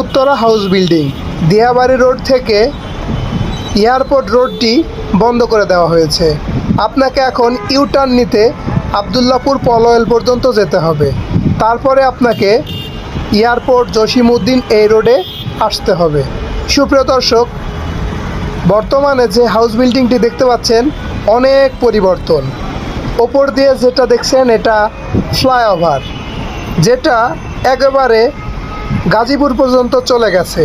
Uttara house building Diabari road থেকে airport রোডটি বন্ধ করে দেওয়া হয়েছে। আপনাকে এখন ইউটার্ন নিতে আবদুল্লাপুর পলয়েল পর্যন্ত যেতে হবে। তারপরে আপনাকে এয়ারপোর্ট জসিমউদ্দিন এই রোডে আসতে হবে। সুপ্রিয় দর্শক, বর্তমানে যে হাউস বিল্ডিংটি দেখতে পাচ্ছেন, অনেক পরিবর্তন। ওপর দিয়ে যেটা দেখছেন, এটা ফ্লাইওভার, যেটা একেবারে গাজীপুর পর্যন্ত চলে গেছে।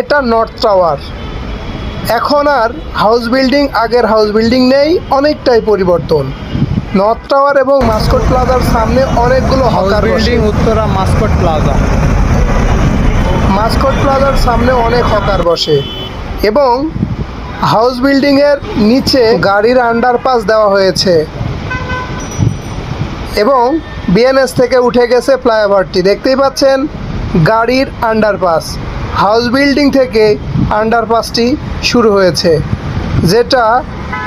এটা নর্থ টাওয়ার। এখন আর হাউস বিল্ডিং আগের হাউস বিল্ডিং নেই অনেকটাই পরিবর্তন। নর্থ টাওয়ার এবং মাস্কট প্লাজার সামনে অনেকগুলো hawker building Uttara Mascot Plaza. Mascot প্লাজার সামনে অনেক হকার বসে এবং হাউস বিল্ডিংয়ের নিচে গাড়ির আন্ডারপাস দেওয়া হয়েছে। এবং বিএনএস থেকে উঠে গেছে ফ্লাইওভারটি। দেখতেই পাচ্ছেন গাড়ির আন্ডারপাস হাউস বিল্ডিং থেকে আন্ডারপাসটি শুরু হয়েছে, যেটা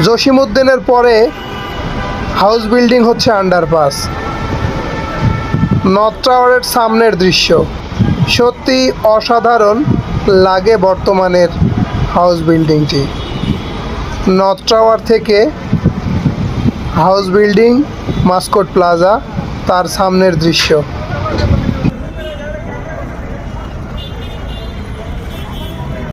জসিমউদ্দিনের পরে হাউস বিল্ডিং হচ্ছে আন্ডারপাস নর্থ সামনের দৃশ্য, সত্যি অসাধারণ লাগে বর্তমানের হাউস বিল্ডিংটি নর্থ থেকে হাউস বিল্ডিং মাস্কট প্লাজা তার সামনের দৃশ্য।